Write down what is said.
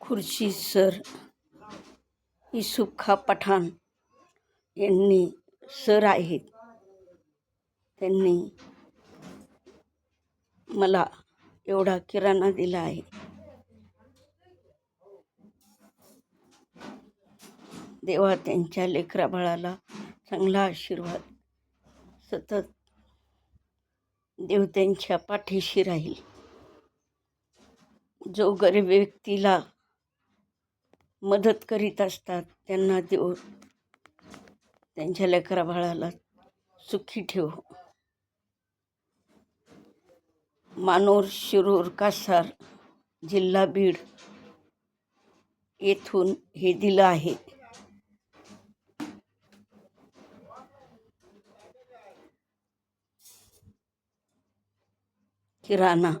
खुर्शी sir इसुखा खा पठाण यांनी sir आहेत. त्यांनी मला एवढा किराणा दिला आहे. देवा त्यांच्या लेकराबाळाला चांगला आशीर्वाद. सतत देव त्यांच्या पाठीशी राहील. जो गरीब व्यक्तीला मदत करीत असतात त्यांना देव त्यांच्या लेकराबाळाला सुखी ठेव. मानोर शिरूर कासार जिल्हा बीड येथून हे दिलं आहे. किराणा.